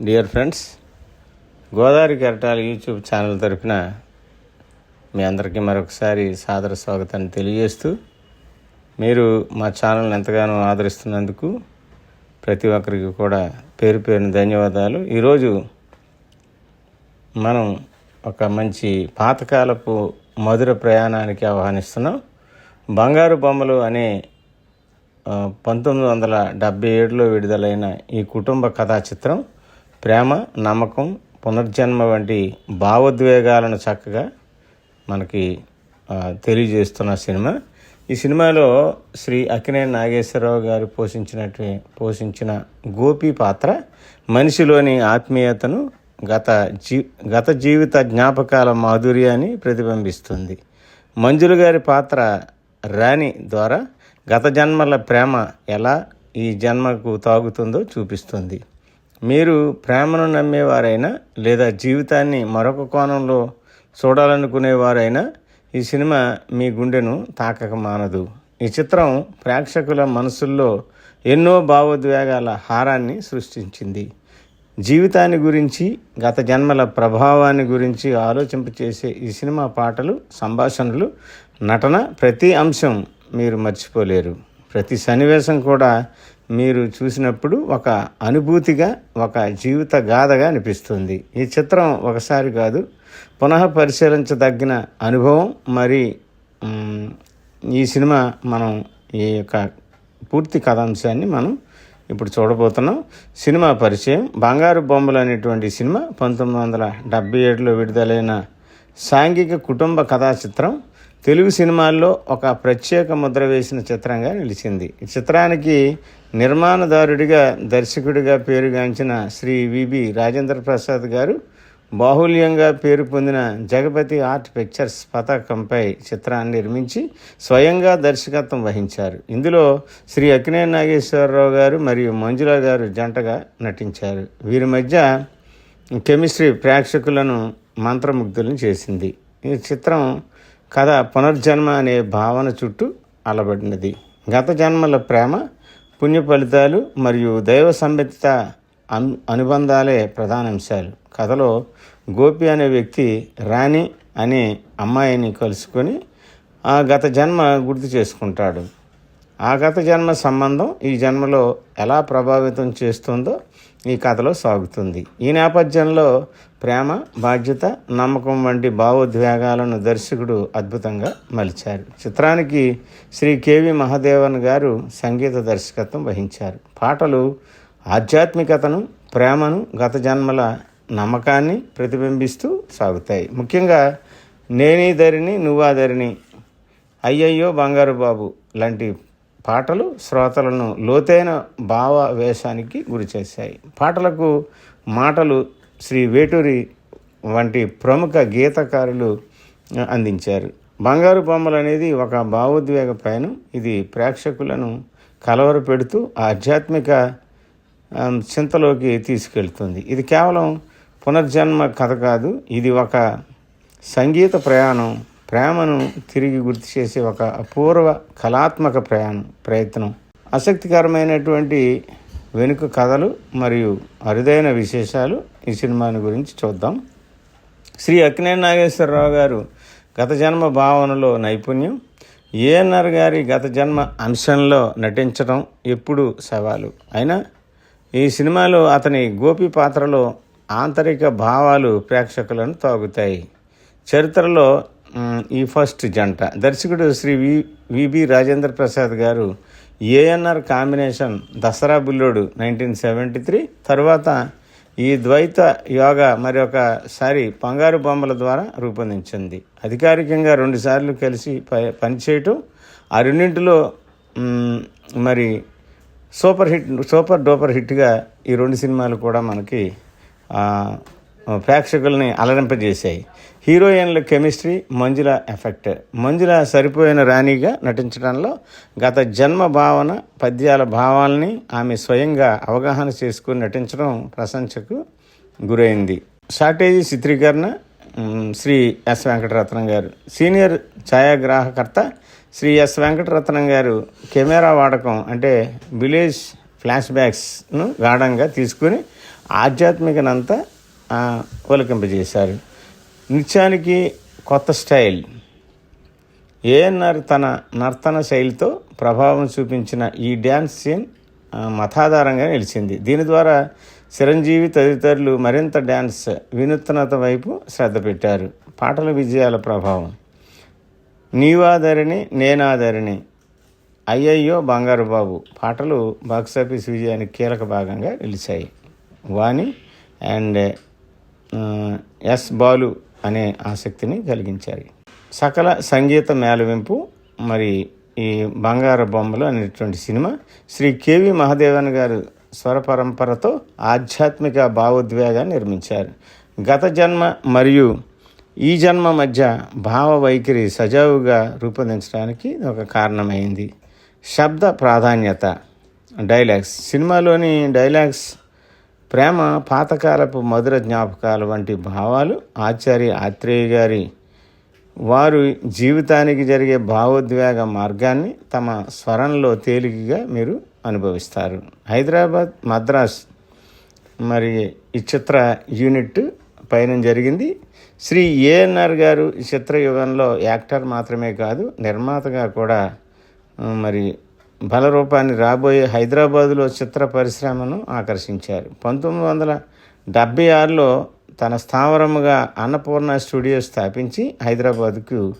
Dear friends Godavari కెరటాల YouTube channel తరఫున మీ అందరికీ మరొకసారి సాదర స్వాగతాన్ని తెలియజేస్తూ మీరు మా ఛానల్ని ఎంతగానో ఆదరిస్తున్నందుకు ప్రతి ఒక్కరికి కూడా పేరు పేరున ధన్యవాదాలు. ఈరోజు మనం ఒక మంచి పాతకాలపు మధుర ప్రయాణానికి ఆహ్వానిస్తున్నాం. బంగారు బొమ్మలు అనే పంతొమ్మిది వందల డెబ్బై ఏడులో విడుదలైన ఈ కుటుంబ కథా చిత్రం ప్రేమ నమ్మకం పునర్జన్మ వంటి భావోద్వేగాలను చక్కగా మనకి తెలియజేస్తున్న సినిమా. ఈ సినిమాలో శ్రీ అక్కినేని నాగేశ్వరరావు గారు పోషించినట్టు పోషించిన గోపి పాత్ర మనిషిలోని ఆత్మీయతను గత జీ గత జీవిత జ్ఞాపకాల మాధుర్యాన్ని ప్రతిబింబిస్తుంది. మంజులు గారి పాత్ర రాణి ద్వారా గత జన్మల ప్రేమ ఎలా ఈ జన్మకు తాగుతుందో చూపిస్తుంది. మీరు ప్రేమను నమ్మేవారైనా లేదా జీవితాన్ని మరొక కోణంలో చూడాలనుకునేవారైనా ఈ సినిమా మీ గుండెను తాకక మానదు. ఈ చిత్రం ప్రేక్షకుల మనసుల్లో ఎన్నో భావోద్వేగాల హారాన్ని సృష్టించింది. జీవితాన్ని గురించి గత జన్మల ప్రభావాన్ని గురించి ఆలోచింపచేసే ఈ సినిమా పాటలు సంభాషణలు నటన ప్రతి అంశం మీరు మర్చిపోలేరు. ప్రతి సన్నివేశం కూడా మీరు చూసినప్పుడు ఒక అనుభూతిగా ఒక జీవిత గాథగా అనిపిస్తుంది. ఈ చిత్రం ఒకసారి కాదు పునః పరిశీలించదగిన అనుభవం. మరి ఈ సినిమా మనం ఈ యొక్క పూర్తి కథాంశాన్ని మనం ఇప్పుడు చూడబోతున్నాం. సినిమా పరిచయం బంగారు బొమ్మలు అనేటువంటి సినిమా పంతొమ్మిది వందల డెబ్బై ఏడులో విడుదలైన సాంఘిక కుటుంబ కథా చిత్రం తెలుగు సినిమాల్లో ఒక ప్రత్యేక ముద్ర వేసిన చిత్రంగా నిలిచింది. ఈ చిత్రానికి నిర్మాణదారుడిగా దర్శకుడిగా పేరుగాంచిన శ్రీ విబి రాజేంద్ర ప్రసాద్ గారు బాహుల్యంగా పేరు పొందిన జగపతి ఆర్ట్ పిక్చర్స్ పతాకంపై చిత్రాన్ని నిర్మించి స్వయంగా దర్శకత్వం వహించారు. ఇందులో శ్రీ అక్కినే నాగేశ్వరరావు గారు మరియు మంజుల గారు జంటగా నటించారు. వీరి మధ్య కెమిస్ట్రీ ప్రేక్షకులను మంత్రముగ్ధులను చేసింది. ఈ చిత్రం కథ పునర్జన్మ అనే భావన చుట్టూ అలబడినది. గత జన్మల ప్రేమ పుణ్య ఫలితాలు మరియు దైవ సంబంధిత అనుబంధాలే ప్రధాన అంశాలు కథలో గోపి అనే వ్యక్తి రాణి అనే అమ్మాయిని కలుసుకొని ఆ గత జన్మ గుర్తు చేసుకుంటాడు. ఆ గత జన్మ సంబంధం ఈ జన్మలో ఎలా ప్రభావితం చేస్తుందో ఈ కథలో సాగుతుంది. ఈ నేపథ్యంలో ప్రేమ బాధ్యత నమ్మకం వంటి భావోద్వేగాలను దర్శకుడు అద్భుతంగా మలిచారు. చిత్రానికి శ్రీ కేవి మహాదేవన్ గారు సంగీత దర్శకత్వం వహించారు. పాటలు ఆధ్యాత్మికతను ప్రేమను గత జన్మల నమ్మకాన్ని ప్రతిబింబిస్తూ సాగుతాయి. ముఖ్యంగా నేనీ ధరిని నువ్వా ధరిని అయ్యయ్యో బంగారు బాబు లాంటి పాటలు శ్రోతలను లోతైన భావావేశానికి గురి చేశాయి. పాటలకు మాటలు శ్రీ వేటూరి వంటి ప్రముఖ గీతకారులు అందించారు. బంగారు బొమ్మలు అనేది ఒక భావోద్వేగ పయనం. ఇది ప్రేక్షకులను కలవరపెడుతూ ఆధ్యాత్మిక చింతలోకి తీసుకెళ్తుంది. ఇది కేవలం పునర్జన్మ కథ కాదు ఇది ఒక సంగీత ప్రయాణం. ప్రేమను తిరిగి గుర్తు చేసే ఒక అపూర్వ కళాత్మక ప్రయాణం ప్రయత్నం. ఆసక్తికరమైనటువంటి వెనుక కథలు మరియు అరుదైన విశేషాలు ఈ సినిమాని గురించి చూద్దాం. శ్రీ అక్కినేని నాగేశ్వరరావు గారు గత జన్మ భావనలో నైపుణ్యం ఏఎన్ఆర్ గారి గత జన్మ అంశంలో నటించడం ఎప్పుడూ సవాలు. అయినా ఈ సినిమాలో అతని గోపి పాత్రలో ఆంతరిక భావాలు ప్రేక్షకులను తాగుతాయి చరిత్రలో ఈ ఫస్ట్ జంట. దర్శకుడు Shri V VB Rajendra Prasad garu ANR combination Dasara Bullodu nineteen seventy three తర్వాత ఈ ద్వైత యోగా మరి ఒకసారి బంగారు బొమ్మల ద్వారా రూపొందించింది. అధికారికంగా రెండుసార్లు కలిసి ప- పనిచేయటం ఆ రెండింటిలో మరి సూపర్ హిట్ సూపర్ డూపర్ హిట్గా ఈ రెండు సినిమాలు కూడా మనకి ప్రేక్షకుల్ని అలరింపజేశాయి. హీరోయిన్ల కెమిస్ట్రీ మంజుల ఎఫెక్ట్. మంజుల సరిపోయిన రాణిగా నటించడంలో గత జన్మ భావన పద్యాల భావాల్ని ఆమె స్వయంగా అవగాహన చేసుకుని నటించడం ప్రశంసకు గురైంది. షార్టేజీ చిత్రీకరణ శ్రీ ఎస్ వెంకటరత్నం గారు. సీనియర్ ఛాయాగ్రాహకర్త శ్రీ ఎస్ వెంకటరత్నం గారు కెమెరా వాడకం అంటే విలేజ్ ఫ్లాష్ బ్యాక్స్ను గాఢంగా తీసుకుని ఆధ్యాత్మికనంతా ఓలకింపజేశారు ఒలికింపజేశారు నృత్యానికి కొత్త స్టైల్. ఏఎన్ఆర్ తన నర్తన శైలితో ప్రభావం చూపించిన ఈ డ్యాన్స్ సీన్ మతాధారంగా నిలిచింది. దీని ద్వారా చిరంజీవి తదితరులు మరింత డ్యాన్స్ వినూత్నత వైపు శ్రద్ధ పెట్టారు. పాటల విజయాల ప్రభావం. నీవాదరిని నేనాదరిని అయ్యయ్యో బంగారు బాబు పాటలు బాక్సాఫీస్ విజయానికి కీలక భాగంగా నిలిచాయి. వాణి అండ్ ఎస్ బాలు అనే ఆసక్తిని కలిగించాయి. సకల సంగీత మేళవింపు మరి ఈ బంగారు బొమ్మలు అనేటువంటి సినిమా శ్రీ కేవి మహాదేవన్ గారు స్వర పరంపరతో ఆధ్యాత్మిక భావోద్వేగాన్ని నిర్మించారు. గత జన్మ మరియు ఈ జన్మ మధ్య భావ వైఖరి సజావుగా రూపొందించడానికి ఒక కారణమైంది. శబ్ద ప్రాధాన్యత డైలాగ్స్. సినిమాలోని డైలాగ్స్ ప్రేమ పాతకాలపు మధుర జ్ఞాపకాలు వంటి భావాలు ఆచార్య ఆత్రేయ గారి వారు జీవితానికి జరిగే భావోద్వేగ మార్గాన్ని తమ స్వరంలో తేలికగా మీరు అనుభవిస్తారు. హైదరాబాద్ మద్రాస్ మరి ఈ చిత్ర యూనిట్ పైన జరిగింది. శ్రీ ఏఎన్ఆర్ గారు ఈ చిత్ర యుగంలో యాక్టర్ మాత్రమే కాదు నిర్మాతగా కూడా మరి బలరూపాన్ని రాబోయే హైదరాబాదులో చిత్ర పరిశ్రమను ఆకర్షించారు. పంతొమ్మిది వందల డెబ్బై ఆరులో తన స్థావరముగా అన్నపూర్ణ స్టూడియో స్థాపించి హైదరాబాద్కు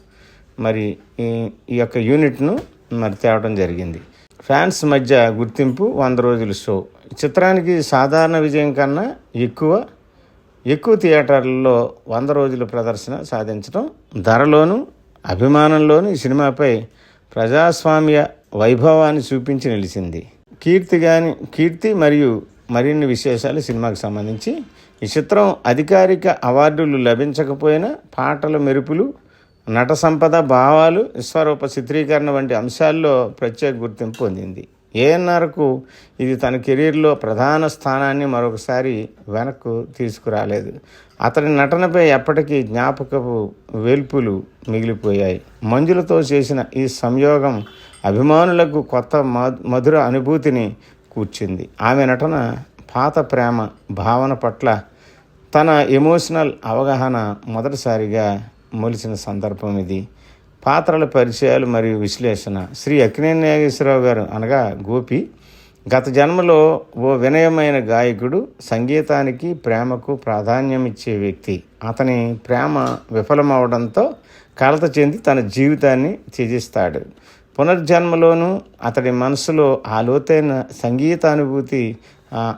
మరి ఈ ఈ యొక్క యూనిట్ను మరి తేవడం జరిగింది. ఫ్యాన్స్ మధ్య గుర్తింపు వంద రోజుల షో. చిత్రానికి సాధారణ విజయం కన్నా ఎక్కువ ఎక్కువ థియేటర్లలో వంద రోజుల ప్రదర్శన సాధించడం ధరలోను అభిమానంలోను ఈ సినిమాపై ప్రజాస్వామ్య వైభవాన్ని చూపించి నిలిచింది. కీర్తి గాని కీర్తి మరియు మరిన్ని విశేషాలు సినిమాకు సంబంధించి ఈ చిత్రం అధికారిక అవార్డులు లభించకపోయినా పాటల మెరుపులు నట సంపద భావాలు విశ్వరూప చిత్రీకరణ వంటి అంశాల్లో ప్రత్యేక గుర్తింపు పొందింది. ఏఎన్ఆర్కు ఇది తన కెరీర్లో ప్రధాన స్థానాన్ని మరొకసారి వెనక్కు తీసుకురాలేదు. అతని నటనపై ఎప్పటికీ జ్ఞాపకపు వేల్పులు మిగిలిపోయాయి. మంజులతో చేసిన ఈ సంయోగం అభిమానులకు కొత్త మధుర అనుభూతిని కూర్చింది. ఆమె నటన పాత ప్రేమ భావన పట్ల తన ఎమోషనల్ అవగాహన మొదటిసారిగా మొలిచిన సందర్భం ఇది. పాత్రల పరిచయాలు మరియు విశ్లేషణ. శ్రీ అక్కినేని గారు అనగా గోపి గత జన్మలో ఓ వినయమైన గాయకుడు సంగీతానికి ప్రేమకు ప్రాధాన్యం ఇచ్చే వ్యక్తి. అతని ప్రేమ విఫలమవడంతో కలత చెంది తన జీవితాన్ని త్యజిస్తాడు. పునర్జన్మలోనూ అతడి మనసులో ఆ లోతైన సంగీతానుభూతి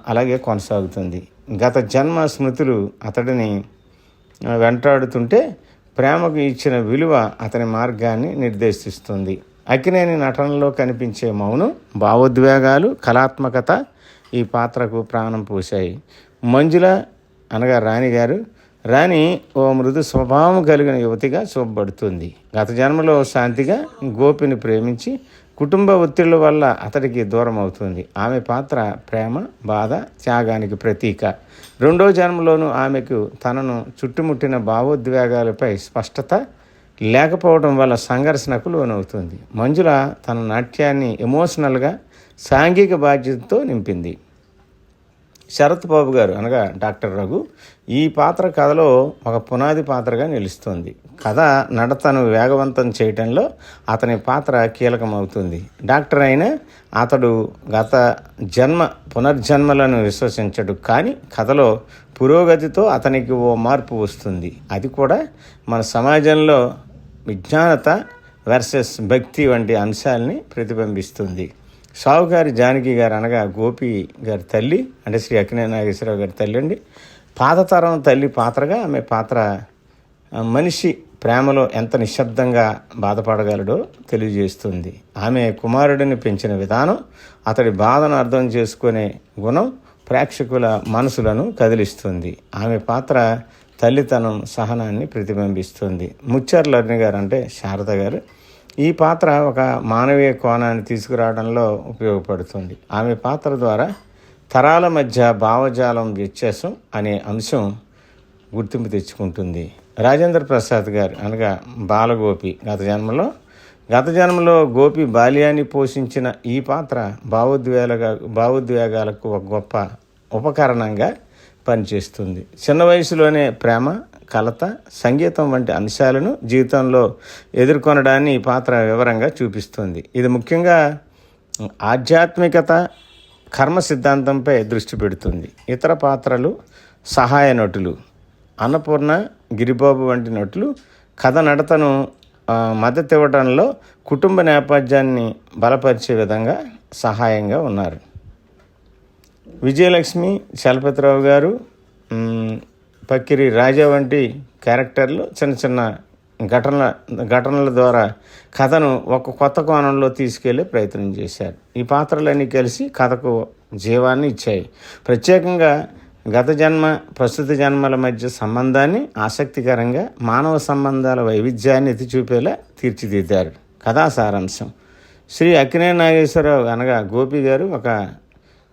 అలాగే కొనసాగుతుంది. గత జన్మ స్మృతులు అతడిని వెంటాడుతుంటే ప్రేమకు ఇచ్చిన విలువ అతని మార్గాన్ని నిర్దేశిస్తుంది. అక్కినేని నటనలో కనిపించే మౌనం భావోద్వేగాలు కళాత్మకత ఈ పాత్రకు ప్రాణం పోశాయి. మంజుల అనగా రాణిగారు రాణి ఓ మృదు స్వభావం కలిగిన యువతిగా చూపబడుతుంది గత జన్మలో శాంతిగా గోపిని ప్రేమించి కుటుంబ ఒత్తిళ్ళ వల్ల అతడికి దూరం అవుతుంది. ఆమె పాత్ర ప్రేమ బాధ త్యాగానికి ప్రతీక. రెండో జన్మలోనూ ఆమెకు తనను చుట్టుముట్టిన భావోద్వేగాలపై స్పష్టత లేకపోవడం వల్ల సంఘర్షణకు లోనవుతుంది. మంజుల తన నాట్యాన్ని ఎమోషనల్గా సాంఘిక బాధ్యతతో నింపింది. శరత్ బాబు గారు అనగా డాక్టర్ రఘు ఈ పాత్ర కథలో ఒక పునాది పాత్రగా నిలుస్తుంది. కథ నడతను వేగవంతం చేయటంలో అతని పాత్ర కీలకమవుతుంది. డాక్టర్ అయినా అతడు గత జన్మ పునర్జన్మలను విశ్వసించడు కానీ కథలో పురోగతితో అతనికి ఓ మార్పు వస్తుంది. అది కూడా మన సమాజంలో విజ్ఞానత వర్సెస్ భక్తి వంటి అంశాలని ప్రతిబింబిస్తుంది. సావుకారి జానకి గారు అనగా గోపి గారి తల్లి అంటే శ్రీ అక్కినే నాగేశ్వరరావు గారి తల్లి అండి. పాతతరం తల్లి పాత్రగా ఆమె పాత్ర మనిషి ప్రేమలో ఎంత నిశ్శబ్దంగా బాధపడగలడో తెలియజేస్తుంది. ఆమె కుమారుడిని పెంచిన విధానం అతడి బాధను అర్థం చేసుకునే గుణం ప్రేక్షకుల మనసులను కదిలిస్తుంది. ఆమె పాత్ర తల్లితనం సహనాన్ని ప్రతిబింబిస్తుంది. ముచ్చర్లర్ని గారు అంటే శారద గారు. ఈ పాత్ర ఒక మానవీయ కోణాన్ని తీసుకురావడంలో ఉపయోగపడుతుంది. ఆమె పాత్ర ద్వారా తరాల మధ్య భావజాలం వ్యత్యాసం అనే అంశం గుర్తింపు తెచ్చుకుంటుంది. రాజేంద్ర ప్రసాద్ గారు అనగా బాలగోపి గత జన్మలో గత జన్మలో గోపి బాల్యాన్ని పోషించిన ఈ పాత్ర భావోద్వేగ భావోద్వేగాలకు ఒక గొప్ప ఉపకరణంగా పనిచేస్తుంది. చిన్న వయసులోనే ప్రేమ కలత సంగీతం వంటి అంశాలను జీవితంలో ఎదుర్కొనడాన్ని ఈ పాత్ర వివరంగా చూపిస్తుంది. ఇది ముఖ్యంగా ఆధ్యాత్మికత కర్మ సిద్ధాంతంపై దృష్టి పెడుతుంది. ఇతర పాత్రలు సహాయ నటులు అన్నపూర్ణ గిరిబాబు వంటి నటులు కథ నడతను మద్దతు ఇవ్వడంలో కుటుంబ నేపథ్యాన్ని బలపరిచే విధంగా సహాయంగా ఉన్నారు. విజయలక్ష్మి చలపతిరావు గారు పక్కిరి రాజా వంటి క్యారెక్టర్లు చిన్న చిన్న ఘటనల ఘటనల ద్వారా కథను ఒక కొత్త కోణంలో తీసుకెళ్ళే ప్రయత్నం చేశారు. ఈ పాత్రలన్నీ కలిసి కథకు జీవాన్ని ఇచ్చాయి. ప్రత్యేకంగా గత జన్మ ప్రస్తుత జన్మల మధ్య సంబంధాన్ని ఆసక్తికరంగా మానవ సంబంధాల వైవిధ్యాన్ని ఎత్తి చూపేలా తీర్చిదిద్దారు. కథా సారాంశం. శ్రీ అక్కినే నాగేశ్వరరావు అనగా గోపి గారు ఒక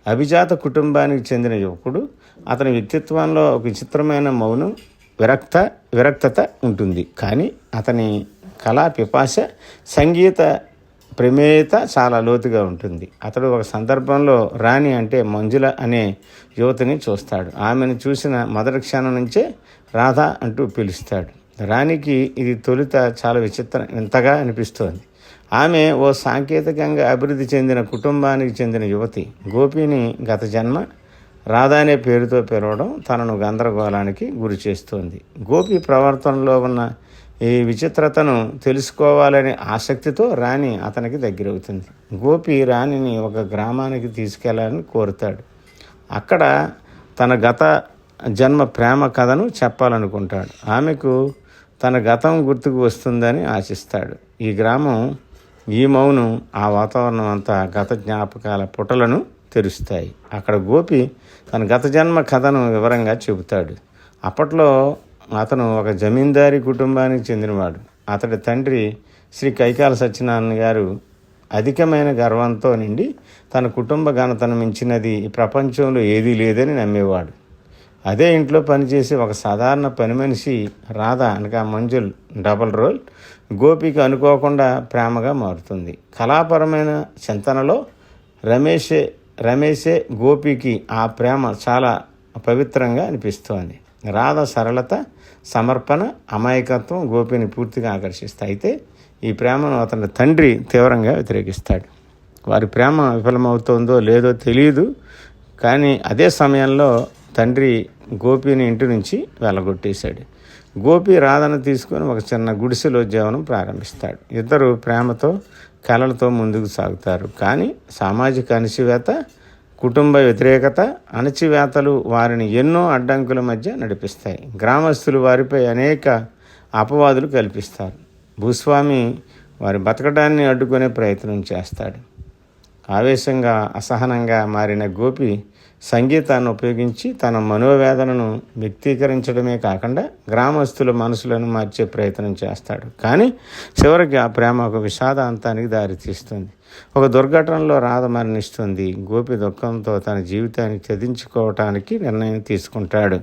అభిజాత కుటుంబానికి చెందిన యువకుడు. అతని వ్యక్తిత్వంలో ఒక విచిత్రమైన మౌనం విరక్త విరక్తత ఉంటుంది. కానీ అతని కళా పిపాస సంగీత ప్రమేయత చాలా లోతుగా ఉంటుంది. అతడు ఒక సందర్భంలో రాణి అంటే మంజుల అనే యువతిని చూస్తాడు. ఆమెను చూసిన మొదటి క్షణం నుంచే రాధ అంటూ పిలుస్తాడు. రాణికి ఇది తొలుత చాలా విచిత్రం వింతగా అనిపిస్తోంది. ఆమె ఓ సాంకేతికంగా అభివృద్ధి చెందిన కుటుంబానికి చెందిన యువతి. గోపిని గత జన్మ రాధా అనే పేరుతో పిలవడం తనను గందరగోళానికి గురి చేస్తోంది. గోపి ప్రవర్తనలో ఉన్న ఈ విచిత్రతను తెలుసుకోవాలనే ఆసక్తితో రాణి అతనికి దగ్గరవుతుంది. గోపి రాణిని ఒక గ్రామానికి తీసుకెళ్ళాలని కోరుతాడు. అక్కడ తన గత జన్మ ప్రేమ కథను చెప్పాలనుకుంటాడు. ఆమెకు తన గతం గుర్తుకు వస్తుందని ఆశిస్తాడు. ఈ గ్రామం ఈ మౌనం ఆ వాతావరణం అంతా గత జ్ఞాపకాల పుటలను తెరుస్తాయి. అక్కడ గోపి తన గత జన్మ కథను వివరంగా చెబుతాడు. అప్పట్లో అతను ఒక జమీందారీ కుటుంబానికి చెందినవాడు. అతడి తండ్రి శ్రీ కైకాల సత్యనారాయణ గారు అధికమైన గర్వంతో నిండి తన కుటుంబ ఘనతను మించినది ప్రపంచంలో ఏదీ లేదని నమ్మేవాడు. అదే ఇంట్లో పనిచేసే ఒక సాధారణ పని మనిషి రాధ అనగా మంజుల్ డబల్ రోల్ గోపికి అనుకోకుండా ప్రేమగా మారుతుంది. కళాపరమైన చింతనలో రమేషే రమేషే గోపికి ఆ ప్రేమ చాలా పవిత్రంగా అనిపిస్తోంది. రాధ సరళత సమర్పణ అమాయకత్వం గోపిని పూర్తిగా ఆకర్షిస్తాయి. అయితే ఈ ప్రేమను అతని తండ్రి తీవ్రంగా వ్యతిరేకిస్తాడు. వారి ప్రేమ విఫలమవుతోందో లేదో తెలియదు కానీ అదే సమయంలో తండ్రి గోపిని ఇంటి నుంచి వెళ్ళగొట్టేశాడు. గోపి రాధను తీసుకొని ఒక చిన్న గుడిసెలో జీవనం ప్రారంభిస్తాడు. ఇద్దరు ప్రేమతో కలలతో ముందుకు సాగుతారు. కానీ సామాజిక అణచివేత కుటుంబ వ్యతిరేకత అణచివేతలు వారిని ఎన్నో అడ్డంకుల మధ్య నడిపిస్తాయి. గ్రామస్తులు వారిపై అనేక అపవాదులు కల్పిస్తారు. భూస్వామి వారి బతకడాన్ని అడ్డుకునే ప్రయత్నం చేస్తాడు. ఆవేశంగా అసహనంగా మారిన గోపి సంగీతాన్ని ఉపయోగించి తన మనోవేదనను వ్యక్తీకరించడమే కాకుండా గ్రామస్తుల మనసులను మార్చే ప్రయత్నం చేస్తాడు. కానీ చివరికి ఆ ప్రేమ ఒక విషాదాంతానికి దారితీస్తుంది. ఒక దుర్ఘటనలో రాధ మరణిస్తుంది. గోపి దుఃఖంతో తన జీవితాన్ని చదించుకోవటానికి నిర్ణయం తీసుకుంటాడు.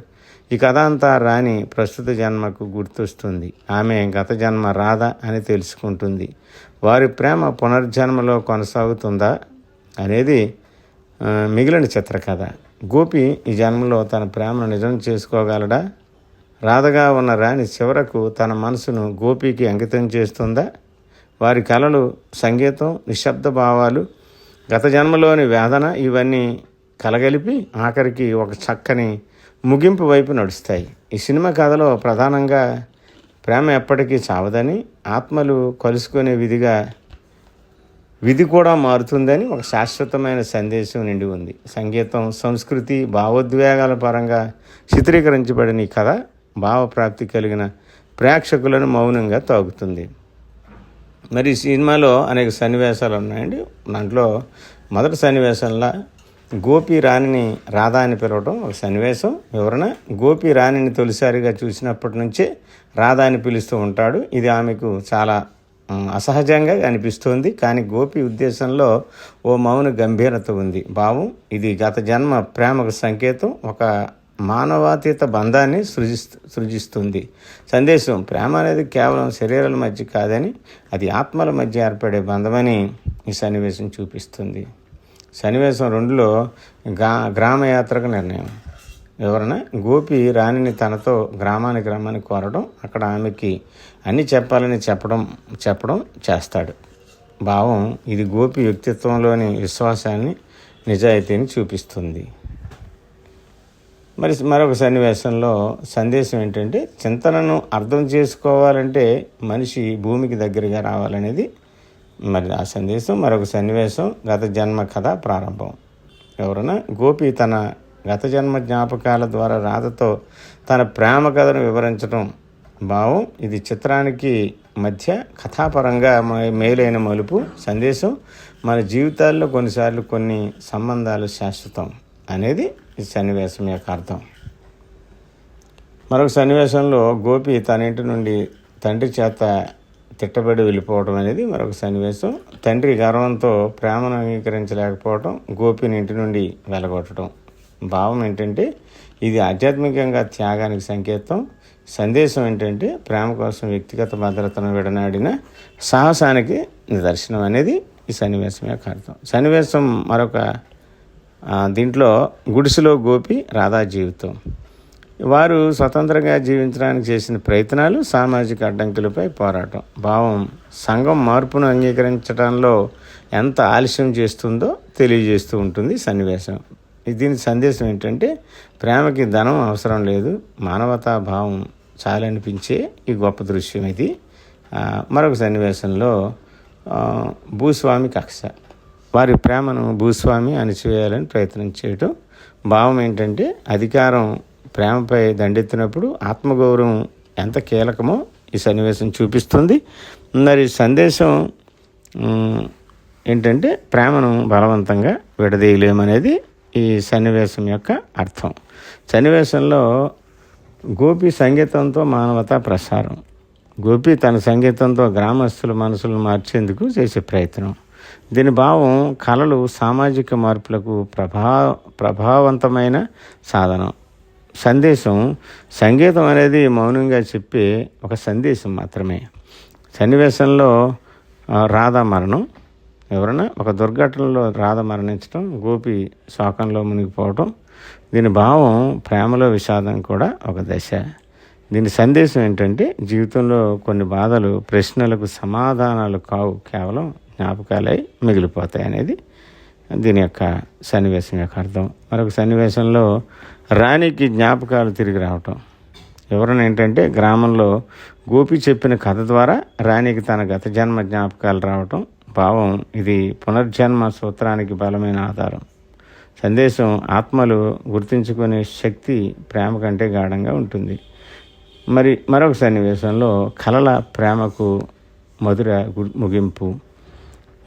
ఈ కథ అంతా రాణి ప్రస్తుత జన్మకు గుర్తొస్తుంది. ఆమె గత జన్మ రాధ అని తెలుసుకుంటుంది. వారి ప్రేమ పునర్జన్మలో కొనసాగుతుందా అనేది మిగిలిన చిత్రకథ. గోపి ఈ జన్మలో తన ప్రేమను నిజం చేసుకోగలడా? రాధగా ఉన్న రాణి చివరకు తన మనసును గోపికి అంకితం చేస్తుందా? వారి కళలు సంగీతం నిశ్శబ్ద భావాలు గత జన్మలోని వేదన ఇవన్నీ కలగలిపి ఆఖరికి ఒక చక్కని ముగింపు వైపు నడుస్తాయి. ఈ సినిమా కథలో ప్రధానంగా ప్రేమ ఎప్పటికీ చావదని ఆత్మలు కలుసుకునే విధిగా విధి కూడా మారుతుందని ఒక శాశ్వతమైన సందేశం నిండి ఉంది. సంగీతం సంస్కృతి భావోద్వేగాల పరంగా చిత్రీకరించబడిన ఈ కథ భావప్రాప్తి కలిగిన ప్రేక్షకులను మౌనంగా తాగుతుంది మరి సినిమాలో అనేక సన్నివేశాలు ఉన్నాయండి. దాంట్లో మొదటి సన్నివేశంలో గోపి రాణిని రాధా అని పిలవడం ఒక సన్నివేశం. వివరణ గోపి రాణిని తొలిసారిగా చూసినప్పటి నుంచే రాధా అని పిలుస్తూ ఉంటాడు. ఇది ఆమెకు చాలా అసహజంగా అనిపిస్తోంది. కానీ గోపి ఉద్దేశంలో ఓ మౌన గంభీరత ఉంది. భావం ఇది గత జన్మ ప్రేమకు సంకేతం. ఒక మానవాతీత బంధాన్ని సృజిస్తు సృజిస్తుంది. సందేశం ప్రేమ అనేది కేవలం శరీరాల మధ్య కాదని అది ఆత్మల మధ్య ఏర్పడే బంధమని ఈ సన్నివేశం చూపిస్తుంది. సన్నివేశం రెండులో గ్రామయాత్రకు నిర్ణయం. వివరణ. గోపి రాణిని తనతో గ్రామానికి రమ్మని కోరడం అక్కడ ఆమెకి అన్ని చెప్పాలని చెప్పడం చెప్పడం చేస్తాడు. భావం ఇది గోపి వ్యక్తిత్వంలోని విశ్వాసాన్ని నిజాయితీని చూపిస్తుంది. మరి మరొక సన్నివేశంలో సందేశం ఏంటంటే చింతనను అర్థం చేసుకోవాలంటే మనిషి భూమికి దగ్గరగా రావాలనేది మరి ఆ సందేశం. మరొక సన్నివేశం గత జన్మ కథ ప్రారంభం. ఎవరైనా గోపి తన గత జన్మ జ్ఞాపకాల ద్వారా రాధతో తన ప్రేమ కథను వివరించడం భావం ఇది చిత్రానికి మధ్య కథాపరంగా మ- మేలైన మలుపు సందేశం. మన జీవితాల్లో కొన్నిసార్లు కొన్ని సంబంధాలు శాశ్వతం అనేది ఈ సన్నివేశం యొక్క అర్థం. మరొక సన్నివేశంలో గోపి తన ఇంటి నుండి తండ్రి చేత తిట్టబడి వెళ్ళిపోవడం అనేది మరొక సన్నివేశం. తండ్రి గర్వంతో ప్రేమను అంగీకరించలేకపోవడం గోపిని ఇంటి నుండి వెలగొట్టడం భావం ఏంటంటే ఇది ఆధ్యాత్మికంగా త్యాగానికి సంకేతం. సందేశం ఏంటంటే ప్రేమ కోసం వ్యక్తిగత భద్రతను విడనాడిన సాహసానికి నిదర్శనం అనేది ఈ సన్నివేశం యొక్క అర్థం. సన్నివేశం మరొక దీంట్లో గుడిసెలో గోపి రాధా జీవితం. వారు స్వతంత్రంగా జీవించడానికి చేసిన ప్రయత్నాలు సామాజిక అడ్డంకులపై పోరాటం. భావం సంఘం మార్పును అంగీకరించడంలో ఎంత ఆలస్యం చేస్తుందో తెలియజేస్తూ ఉంటుంది సన్నివేశం. దీని సందేశం ఏంటంటే ప్రేమకి ధనం అవసరం లేదు మానవతా భావం చాలనిపించే ఈ గొప్ప దృశ్యం ఇది. మరొక సన్నివేశంలో భూస్వామి కక్ష. వారి ప్రేమను భూస్వామి అణిచివేయాలని ప్రయత్నం చేయటం. భావం ఏంటంటే అధికారం ప్రేమపై దండెత్తినప్పుడు ఆత్మగౌరవం ఎంత కీలకమో ఈ సన్నివేశం చూపిస్తుంది. మరి సందేశం ఏంటంటే ప్రేమను బలవంతంగా విడదీయలేమనేది ఈ సన్నివేశం యొక్క అర్థం. సన్నివేశంలో గోపి సంగీతంతో మానవతా ప్రసారం. గోపి తన సంగీతంతో గ్రామస్తుల మనసులను మార్చేందుకు చేసే ప్రయత్నం. దీని భావం కళలు సామాజిక మార్పులకు ప్రభా ప్రభావవంతమైన సాధనం. సందేశం సంగీతం అనేది మౌనంగా చెప్పే ఒక సందేశం మాత్రమే. సన్నివేశంలో రాధా మరణం ఎవరైనా ఒక దుర్ఘటనలో రాధ మరణించడం గోపి శోకంలో మునిగిపోవటం దీని భావం ప్రేమలో విషాదం కూడా ఒక దశ. దీని సందేశం ఏంటంటే జీవితంలో కొన్ని బాధలు ప్రశ్నలకు సమాధానాలు కావు కేవలం జ్ఞాపకాలై మిగిలిపోతాయి అనేది దీని యొక్క సన్నివేశం యొక్క అర్థం. మరొక సన్నివేశంలో రాణికి జ్ఞాపకాలు తిరిగి రావటం. వివరణ ఏంటంటే గ్రామంలో గోపి చెప్పిన కథ ద్వారా రాణికి తన గత జన్మ జ్ఞాపకాలు రావటం భావం ఇది పునర్జన్మ సూత్రానికి బలమైన ఆధారం. సందేశం ఆత్మలు గుర్తించుకునే శక్తి ప్రేమ కంటే గాఢంగా ఉంటుంది. మరి మరొక సన్నివేశంలో కలల ప్రేమకు మధుర ముగింపు.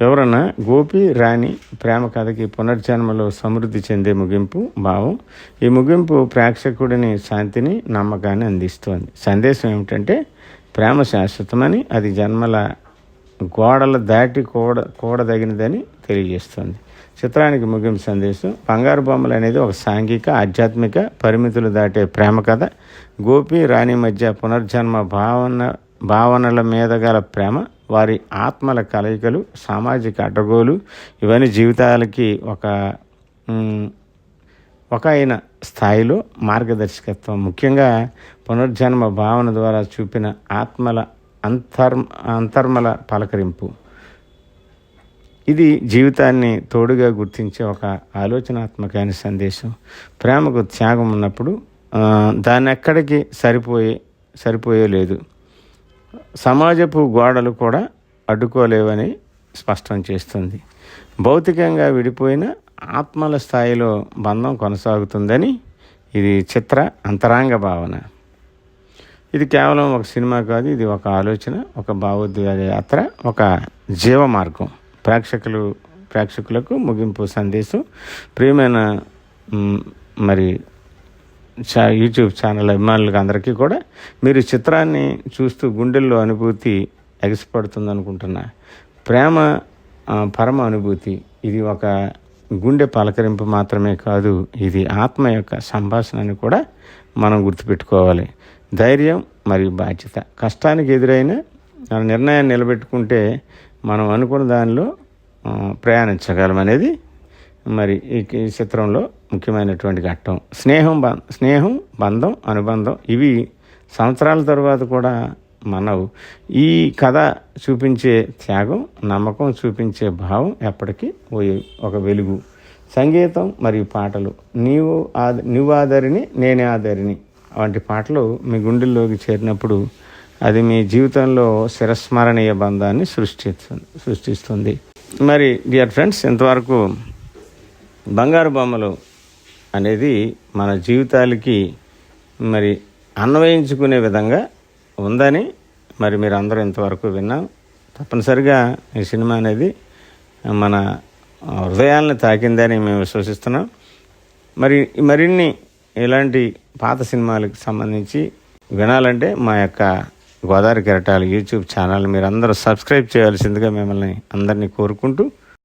ఎవరన్నా గోపి రాణి ప్రేమ కథకి పునర్జన్మలో సమృద్ధి చెందే ముగింపు భావం. ఈ ముగింపు ప్రేక్షకుడిని శాంతిని నమ్మకాన్ని అందిస్తోంది. సందేశం ఏమిటంటే ప్రేమ శాశ్వతమని అది జన్మల గోడల దాటి కూడ కూడదగినదని తెలియజేస్తుంది. చిత్రానికి ముగింపు సందేశం బంగారు బొమ్మలు అనేది ఒక సాంఘిక ఆధ్యాత్మిక పరిమితులు దాటే ప్రేమ కథ. గోపి రాణి మధ్య పునర్జన్మ భావన భావనల మీద గల ప్రేమ వారి ఆత్మల కలయికలు సామాజిక అడ్డగోలు ఇవన్నీ జీవితాలకి ఒక ఒక అయిన స్థాయిలో మార్గదర్శకత్వం. ముఖ్యంగా పునర్జన్మ భావన ద్వారా చూపిన ఆత్మల అంతర్ అంతర్మల పలకరింపు. ఇది జీవితాన్ని తోడుగా గుర్తించే ఒక ఆలోచనాత్మకమైన సందేశం. ప్రేమకు త్యాగం ఉన్నప్పుడు దాన్ని ఎక్కడికి సరిపోయే సరిపోయే లేదు. సమాజపు గోడలు కూడా అడ్డుకోలేవని స్పష్టం చేస్తుంది. భౌతికంగా విడిపోయిన ఆత్మల స్థాయిలో బంధం కొనసాగుతుందని ఇది చిత్ర అంతరాంగ భావన. ఇది కేవలం ఒక సినిమా కాదు ఇది ఒక ఆలోచన ఒక భావోద్వేగ యాత్ర ఒక జీవ మార్గం. ప్రేక్షకులు ప్రేక్షకులకు ముగింపు సందేశం. ప్రియమైన మరి చా యూట్యూబ్ ఛానల్ అభిమానులకు అందరికీ కూడా మీరు చిత్రాన్ని చూస్తూ గుండెల్లో అనుభూతి ఎగసిపడుతుంది అనుకుంటున్నా ప్రేమ పరమ అనుభూతి ఇది ఒక గుండె పలకరింపు మాత్రమే కాదు ఇది ఆత్మ యొక్క సంభాషణ అని కూడా మనం గుర్తుపెట్టుకోవాలి. ధైర్యం మరియు బాధ్యత. కష్టానికి ఎదురైన మన నిర్ణయాన్ని నిలబెట్టుకుంటే మనం అనుకున్న దానిలో ప్రయాణించగలమనేది ప్రయాణించగలం అనేది మరి ఈ చిత్రంలో ముఖ్యమైనటువంటి ఘట్టం. స్నేహం బ స్నేహం బంధం అనుబంధం ఇవి సంవత్సరాల తర్వాత కూడా మనవు. ఈ కథ చూపించే త్యాగం నమ్మకం చూపించే భావం ఎప్పటికీ పోయే ఒక వెలుగు. సంగీతం మరియు పాటలు. నీవు ఆద నువ్వు ఆదరిని నేనే ఆదరిని. వంటి పాటలు మీ గుండెల్లోకి చేరినప్పుడు అది మీ జీవితంలో శిరస్మరణీయ బంధాన్ని సృష్టిస్తుంది సృష్టిస్తుంది. మరి డియర్ ఫ్రెండ్స్ ఇంతవరకు బంగారు బొమ్మలు అనేది మన జీవితాలకి మరి అన్వయించుకునే విధంగా ఉందని మరి మీరు అందరూ ఇంతవరకు విన్నాం. తప్పనిసరిగా ఈ సినిమా అనేది మన హృదయాలను తాకిందని మేము విశ్వసిస్తున్నాం. మరి మరిన్ని ఇలాంటి పాత సినిమాలకు సంబంధించి వినాలంటే మా యొక్క గోదావరి కెరటాలు యూట్యూబ్ ఛానల్ మీరు అందరూ సబ్స్క్రైబ్ చేయాల్సిందిగా మిమ్మల్ని అందరినీ కోరుకుంటూ